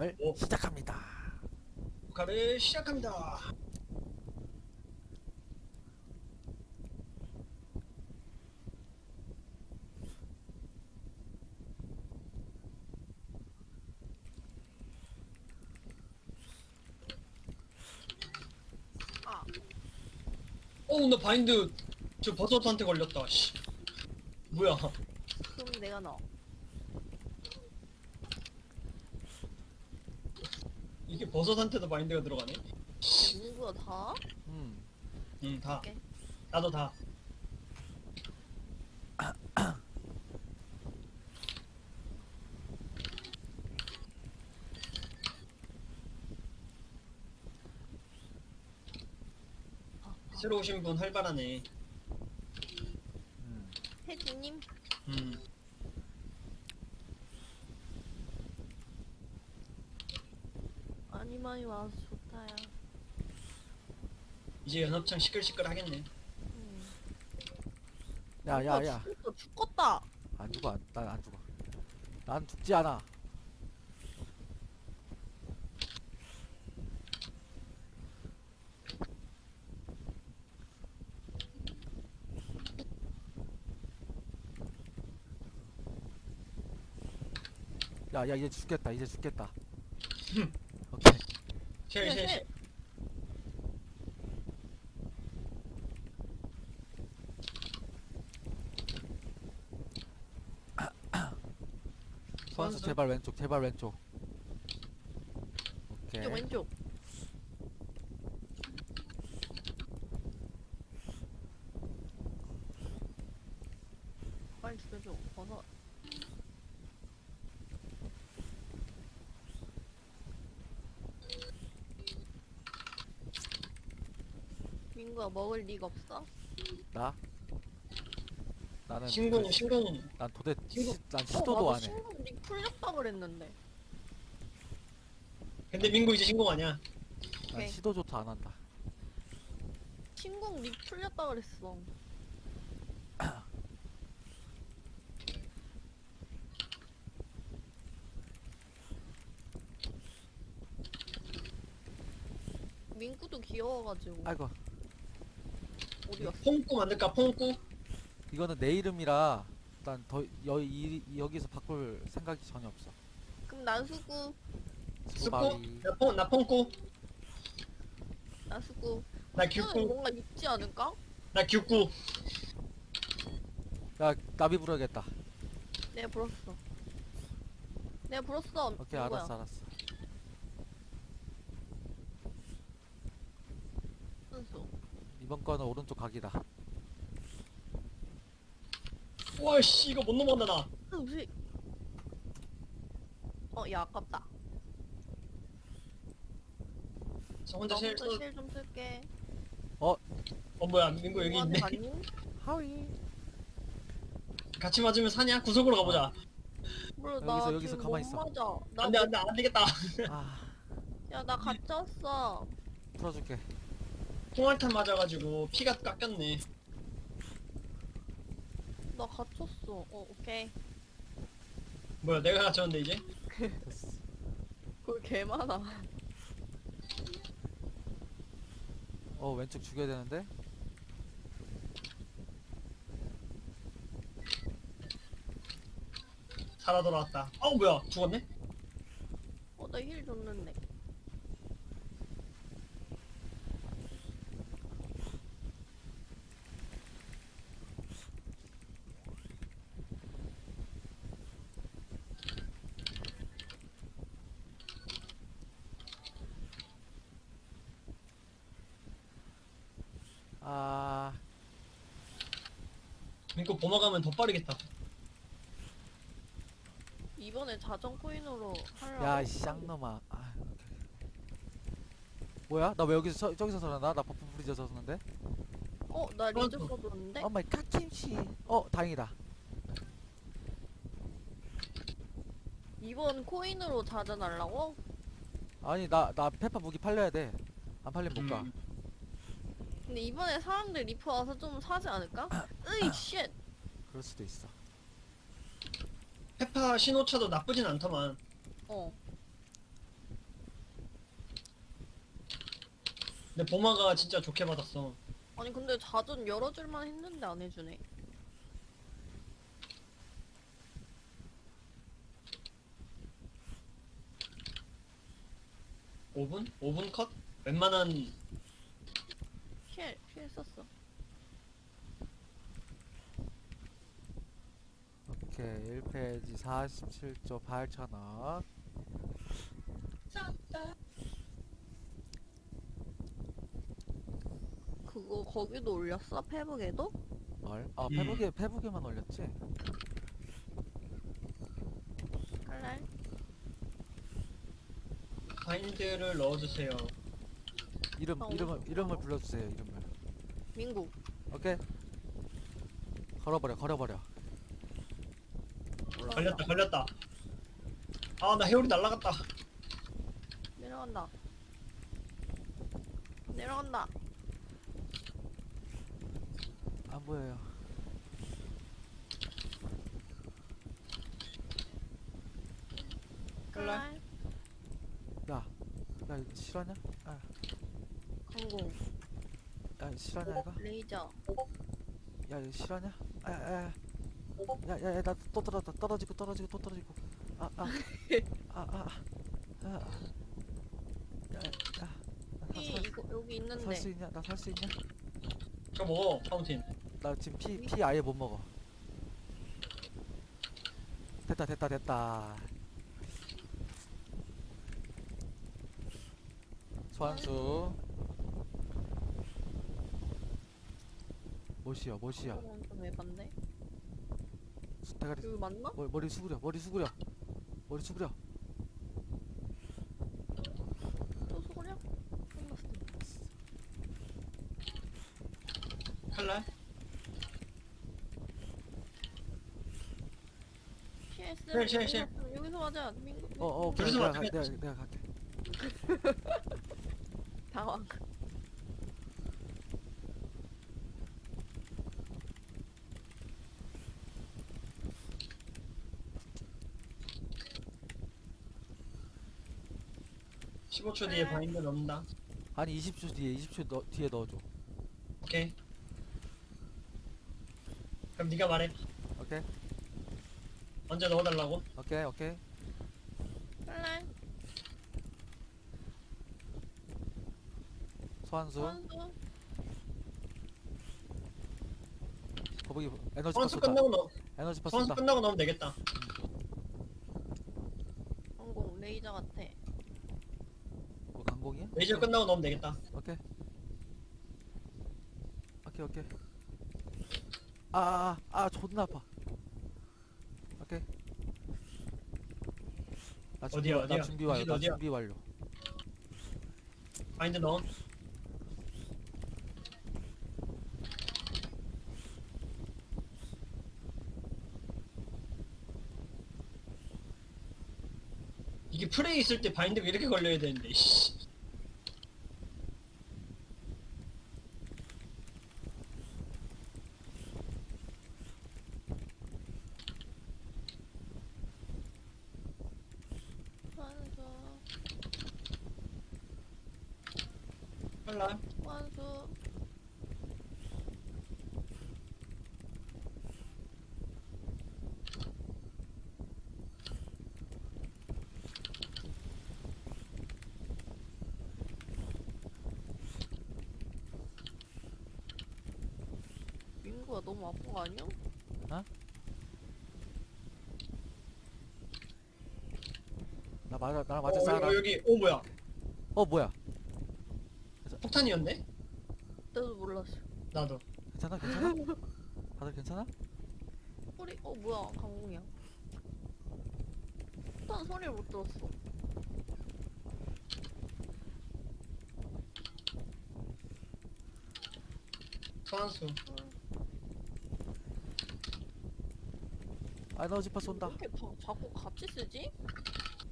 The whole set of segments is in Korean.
촬영을 오. 시작합니다. 녹화를 시작합니다. 아, 어우 나 바인드 저 버섯한테 걸렸다. 씨. 뭐야? 그럼 내가 넣어. 이게 버섯한테도 바인드가 들어가네? 누구야 다? 음, 응 다. 오케이. 나도 다. 새로 오신 분 활발하네. 음. 혜진님? 음. 많이 많이 와서 좋다 야. 이제 연합창 시끌시끌 하겠네. 음. 야, 야, 야. 죽었다, 죽었다. 안 죽어, 난 안 죽어. 난 죽지 않아. 야, 야, 이제 죽겠다, 이제 죽겠다. 쉘, 쉘, 쉘. 선수 제발 왼쪽, 제발 왼쪽. 오케이. 왼쪽. 빨리 죽여줘. 버섯. 민구야 먹을 리가 없어? 나? 나는 신공, 그- 신공. 난 도대 시, 난 어, 시도도 나도 안 해. 신고 니 풀렸다 그랬는데. 근데 민구 이제 신공 아니야. 난 오케이. 시도조차 안 한다. 신공 니 풀렸다 그랬어. 민구도 귀여워가지고 아이고, 어디? 퐁꾸 만들까, 퐁꾸? 이거는 내 이름이라 일단 더 여, 이, 여기서 바꿀 생각이 전혀 없어. 그럼 난 수구 스꾸? 수바위. 나 퐁, 나 퐁꾸? 난수구 나는 규꾸? 뭔가 있지 않을까? 나 규꾸? 야, 나비 부르겠다. 내가 불었어 내가 불었어 오케이, 민구야. 알았어, 알았어. 순수 이번 거는 오른쪽 각이다. 와, 씨, 이거 못 넘어간다, 나. 순수 어야 아깝다 저 혼자 실 좀 쓸게 어, 뭐야, 민구 여기 있네. 누구한테 갔니? 하위. 같이 맞으면 사냐? 구석으로 가보자. 몰라 여기서, 나 여기서 지금 가만히 못 있어. 맞아 나 안 돼, 안 돼, 안 되겠다. 아, 야 나 갇혔어 풀어줄게. 통알탄 맞아가지고 피가 깎였네. 나 갇혔어 어 오케이 뭐야, 내가 갇혔는데 이제? 됐어. 그걸 개 많아 어, 왼쪽 죽여야 되는데. 살아 돌아왔다. 어우, 뭐야, 죽었네? 어 나 힐 줬는데 아, 민구 보마 가면 더 빠르겠다. 이번에 자전 코인으로 하려고 야, 이 쌍놈아. 아. 뭐야? 나 왜 여기서 저, 저기서 살았나? 나 버프 프리저 썼는데. 어 나 리즈 어, 써줬는데 오 마이 갓 김치. 어, 다행이다. 이번 코인으로 자전 하려고? 아니, 나 나 페파 무기 팔려야 돼. 안 팔리면 못 가. 음. 근데 이번에 사람들 리퍼 와서 좀 사지 않을까? 아, 으이 아. 쉣. 그럴 수도 있어. 페파 신호차도 나쁘진 않더만. 어. 근데 보마가 진짜 좋게 받았어. 아니 근데 자전 열어줄만 했는데 안 해주네. 오븐오븐 컷? 웬만한 오케이 1페이지 47조 8천원 그거 거기도 올렸어? 페북에도? 얼? 아 음. 페북에 페북에만 올렸지? 할래? 바인드를 넣어주세요. 이름 아, 이름을 이름을 불러주세요 이름을 민국. 오케이 걸어버려 걸어버려. 걸렸다 걸렸다. 아나 해오리 날라갔다. 내려간다. 내려간다. 안 보여요? 야 이거 실화냐? 아, 강공. 야 실화냐 이거? 레이저. 야 이거 실화냐? 아, 아, 야야야 나 또 떨어졌다 떨어지고 떨어지고 또 떨어지고 아아아아야야 피 이거 여기 있는데. 살수 있냐? 나 살 수 있냐? 저 먹어 파운틴. 나 지금 피, 피 아예 못 먹어. 됐다, 됐다, 됐다. 소환수. 못이야, 못이야. 이건 좀 에반데? 수- 대가리, 여기 맞나? 머리, 머리 수그려, 머리 수그려. 머리 수그려. 또 소리야? 끝났어. 할래? PS. 쉘, 쉘, 쉘. 여기서 맞아. 민국. 어, 어, 오케이. 그러지 내가, 마, 가, 내가, 내가 갈게. 당황. 십오 초 뒤에 바인드 넣는다. 아니, 20초 뒤에, 20초 너, 뒤에 넣어줘. 오케이. 그럼 네가 말해. 오케이? 언제 넣어달라고? 오케이, 오케이. 할래? 소환수. 선수. 거북이 에너지 선수 파스다. 끝나고 넣. 에너지 선수 파스다. 끝나고 넣으면 되겠다. 항공 레이저 같아. 뭐 강공이야? 레이저 끝나고 넣으면 되겠다. 오케이. 오케이 오케이. 아아아 아, 아, 존나 아파. 오케이. 나 준비, 어디야, 나 어디야? 준비 완료. 나 어디야? 준비 완료. 바인드 넣어. 이게 프레이 있을 때 바인드가 이렇게 걸려야 되는데 씨. 선수. 할라 선수. 민구야 너무 아픈 거 아니야? 나 맞아 나 어, 맞아 싸라. 여기, 여기 오 뭐야 어 뭐야? 폭탄이었네? 나도 몰랐어. 나도 괜찮아 괜찮아? 다들 괜찮아? 소리 어 뭐야 강공이야. 일단 소리를 못 들었어. 소환수 아 에너지 파스 온다. 왜 이렇게 바, 자꾸 같이 쓰지?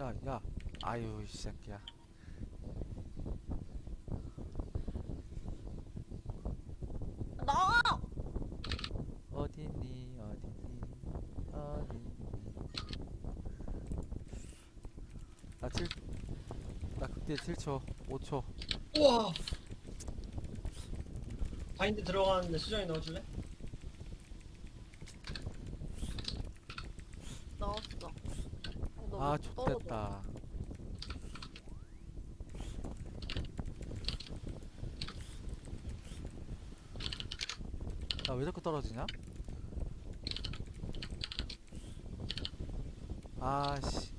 야 야. 아유 이 새끼야. 나와! 어딨니 어딨니 어딨니. 나 7. 나 극딜 7초 5초 우와 바인드 들어가는데 수정이 넣어줄래? 나왔어. 어, 너무 아 떨어져. 좋됐다 나 왜 자꾸 떨어지냐? 아씨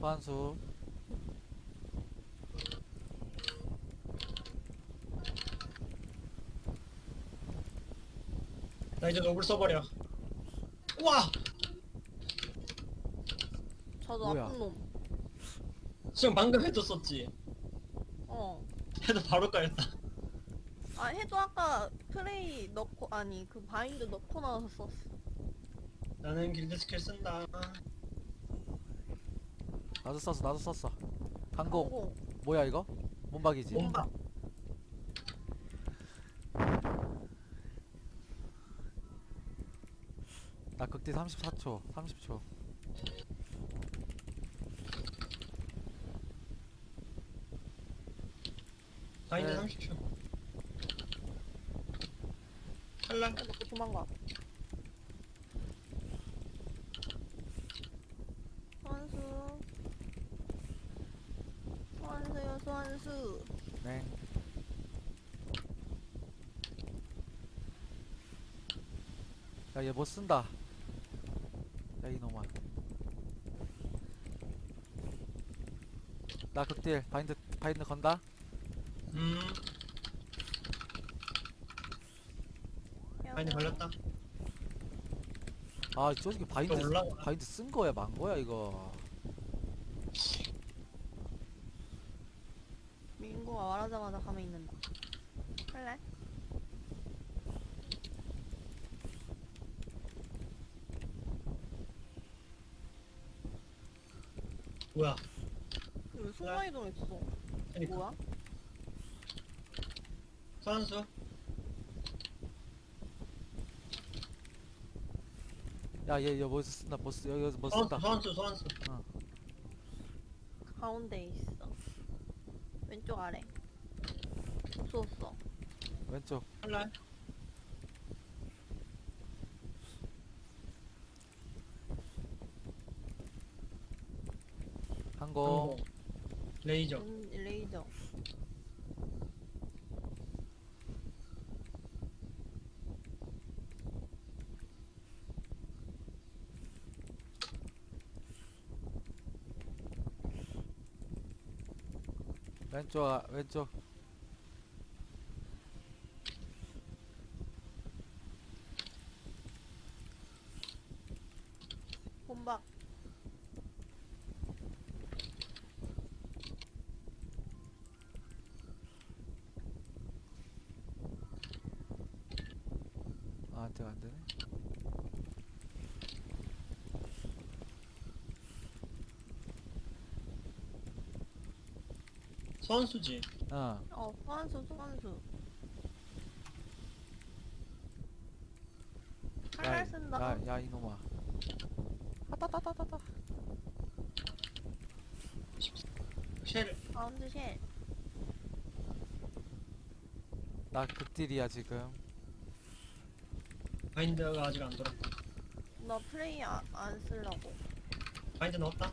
소환수 나 이제 노블 써버려. 와! 저도 뭐야? 나쁜 놈. 수정 방금 해도 썼지. 어. 해도 바로 까였다. 아 해도 아까 플레이 넣고 아니 그 바인드 넣고 나와서 썼어. 나는 길드 스킬 쓴다. 나도 썼어 나도 썼어 강공 고 뭐야 이거? 몸박이지? 몸박. 나 극딜 34초 30초 바인드 네. 30초. 탈락. 도망가. 소환수. 소환수요 소환수. 네 야 얘 못 쓴다. 야 이놈아. 나 극딜. 바인드 바인드 건다. 음, 바인드 걸렸다. 아 저기 바인드 또. 바인드 쓴 거야? 만 거야 이거 민구가 말하자마자 가면 있는다. 할래? 뭐야? 왜 순간이동 있어? 그니까. 뭐야? 선수. 야얘얘 뭐 쓴다 뭐 쓰, 여기 뭐 선수, 쓴다 선수, 선수. 가운데 있어. 왼쪽 아래. 없었어. 왼쪽 탈락. 항공 레이저. 음, 레이저. 왼쪽 아, 왼쪽 혼박. 아 안돼 안되네 선수지. 어 어, 소환수, 소환수. 칼날 쓴다. 야, 야 이놈아 아따따따따따 쉘. 가운데 쉘. 나 극딜이야 지금 바인드가 아직 안 돌았다. 나 플레이 아, 안 쓰려고. 바인드 넣었다.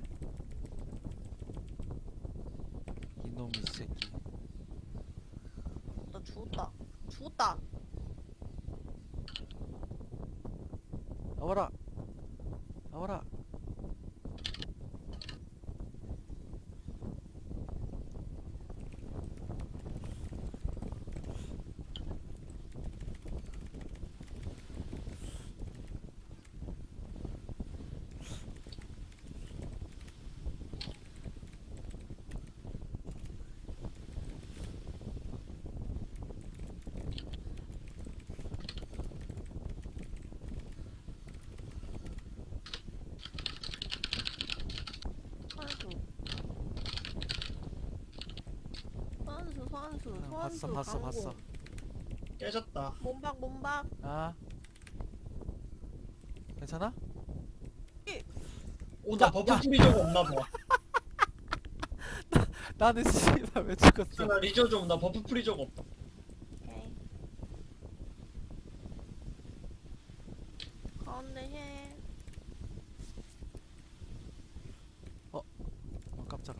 あわらあわら 봤어 소환수 봤어 광고. 봤어 깨졌다. 몸박 몸박. 아 괜찮아? 오, 나 야, 버프 야. 풀이 적 없나 봐. 나는 씨발 왜 죽었어 나 리저 좀, 나 버프 풀이 적 없다. 오케이. 가운데 해. 어 깜짝아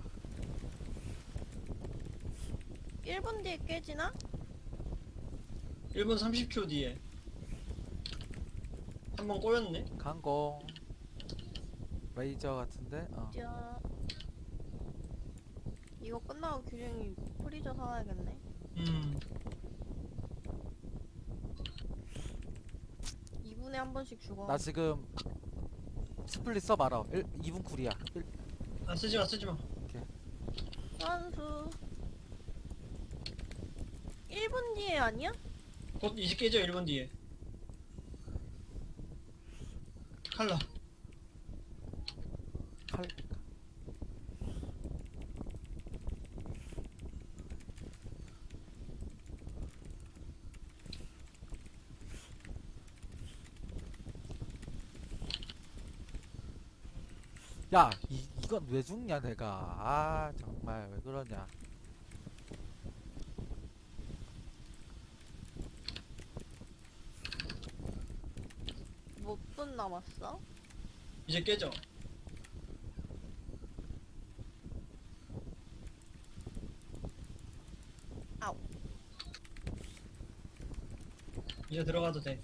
1분 뒤에 깨지나? 1분 30초 뒤에. 한 번 꼬였네. 강공 레이저 같은데 어 자. 이거 끝나고 규정이 프리저 사와야겠네. 음. 2분에 한 번씩 죽어. 나 지금 스플릿 써 말아 1, 2분 쿨이야 일- 아, 쓰지 마, 쓰지 마. 선수. 1분 뒤에 아니야? 곧 이제 깨져, 1분 뒤에. 칼라. 칼 야, 이, 이건 왜 죽냐 내가 아 정말 왜 그러냐 몇 분 남았어? 이제 깨져. 아우. 이제 들어가도 돼.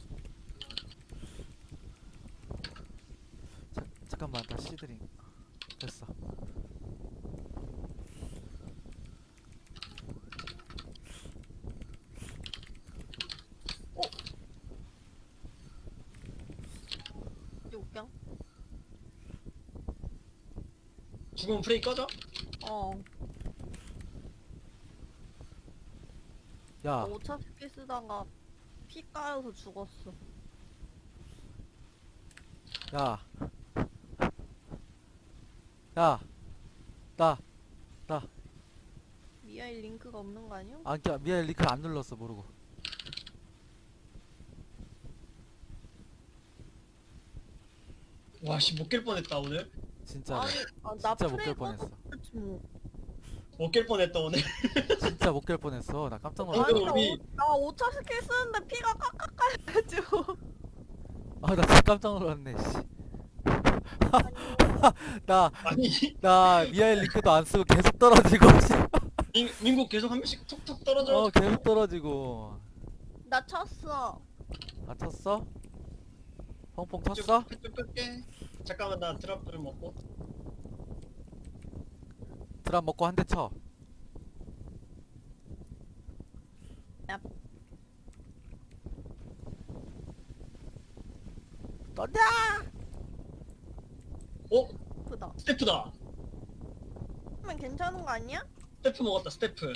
자, 잠깐만 나 시드링 됐어 욕경? 죽으면 프레이 꺼져? 어. 야 5차 스킬 쓰다가 피 까여서 죽었어. 야. 야. 나. 미아일 링크가 없는 거 아니야? 아, 그니까 미안 리클 안 눌렀어 모르고. 와, 씨, 못 깰 뻔했다, 오늘. 진짜로. 아니, 아, 나 진짜 못 프레이 깰 뻔했어. 뭐. 못 깰 뻔했다, 오늘. 진짜 못 깰 뻔했어. 나 깜짝 아니, 놀랐어. 아니, 나, 우리- 오, 나 5차 스킬 쓰는데 피가 깎깎 깔려가지고. 아, 나 진짜 깜짝 놀랐네. 씨. 나, 아니, 나 미아일 링크도 안 쓰고 계속 떨어지고. 씨. 민, 민국 계속 한 명씩 툭툭 떨어져. 어, 계속 떨어지고. 나 쳤어. 아, 쳤어? 펑펑 쳤어? 쭉 끌게. 잠깐만, 나 드랍 좀 먹고. 드랍 먹고 한 대 쳐. 야. 던져! 어? 예쁘다. 스태프다. 그러면 괜찮은 거 아니야? 스태프 먹었다, 스태프.